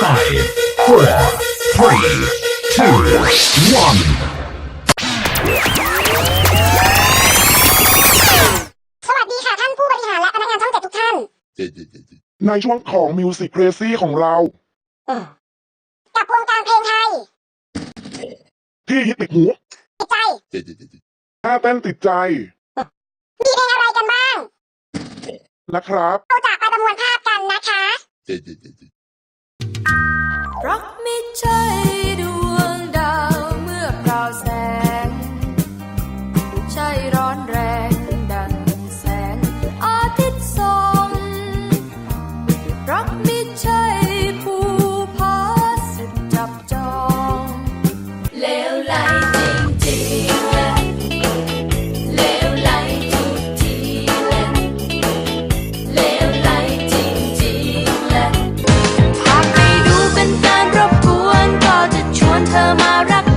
Five, four, three, two, one. สวัสดีค่ะท่านผู้บริหารและพนักงานช่องเจ็ดทุกท่านในช่วงของ Music Crazy ของเรา กับวงการเพลงไทย ที่ฮิตติดหูติดใจท่าเต้นติดใจ มีเพลงอะไรกันบ้างนะครับ เราจะไปประมวลภาพกันนะคะรั กไม่ใช่ รัก